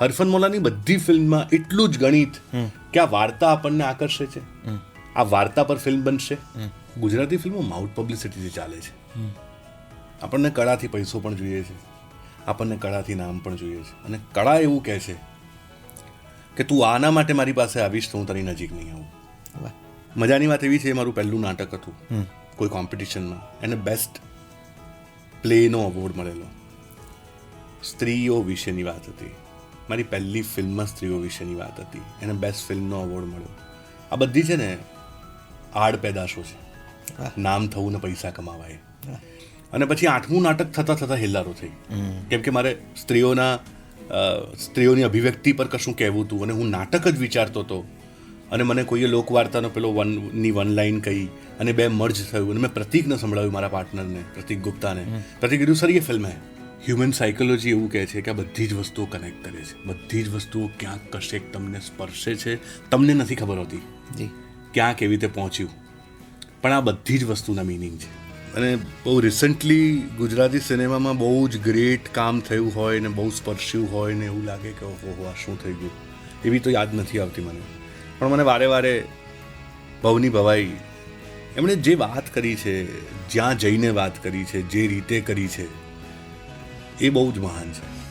હરફન મોલાની બધી ફિલ્મમાં એટલું જ ગણિત કે આ વાર્તા આપણને આકર્ષે છે. આ વાર્તા પર ફિલ્મ બનશે. ગુજરાતી ફિલ્મો માઉથ પબ્લિસિટીથી ચાલે છે. આપણને કળાથી પૈસો પણ જોઈએ છે. આપણને કળાથી નામ પણ જોઈએ છે. અને કળા એવું કહે છે કે તું આના માટે મારી પાસે આવીશ તો હું તારી નજીક નહીં આવું. મજાની વાત એવી છે એ મારું પહેલું નાટક હતું. કોઈ કોમ્પિટિશનમાં એને બેસ્ટ પ્લેનો અવોર્ડ મળેલો. સ્ત્રીઓ વિશેની વાત હતી. મારી પહેલી ફિલ્મમાં સ્ત્રીઓ વિશેની વાત હતી. એને બેસ્ટ ફિલ્મનો અવોર્ડ મળ્યો. આ બધી છે ને આડ પેદાશો છે. નામ થવું ને પૈસા કમાવાય. અને પછી આઠમું નાટક થતાં થતાં હિલ્લારો થઈ. કેમ કે મારે સ્ત્રીઓના સ્ત્રીઓની અભિવ્યક્તિ પર કશું કહેવું હતું અને હું નાટક જ વિચારતો હતો. અને મને કોઈએ લોકવાર્તાનો પેલો વનની વન લાઈન કહી અને બે મર્જ થયું અને મેં પ્રતિકને સંભળાવ્યું મારા પાર્ટનરને પ્રતિક ગુપ્તાને. પ્રતિક કીધું સર એ ફિલ્મ હે. હ્યુમન સાયકોલોજી એવું કહે છે કે આ બધી જ વસ્તુઓ કનેક્ટ કરે છે. બધી જ વસ્તુઓ ક્યાંક કશેક તમને સ્પર્શે છે તમને નથી ખબર હોતી. ક્યાં કેવી રીતે પહોંચ્યું. પણ આ બધી જ વસ્તુના મિનિંગ છે. અને બહુ રિસન્ટલી ગુજરાતી સિનેમામાં બહુ જ ગ્રેટ કામ થયું હોય ને બહુ સ્પર્શ્યું હોય ને એવું લાગે કે ઓહો આ શું થઈ ગયું. એવી તો યાદ નથી આવતી મને. પણ મને વારે વારે ભવની ભવાઈ એમણે જે વાત કરી છે જ્યાં જઈને વાત કરી છે જે રીતે કરી છે એ બહુ જ મહાન છે.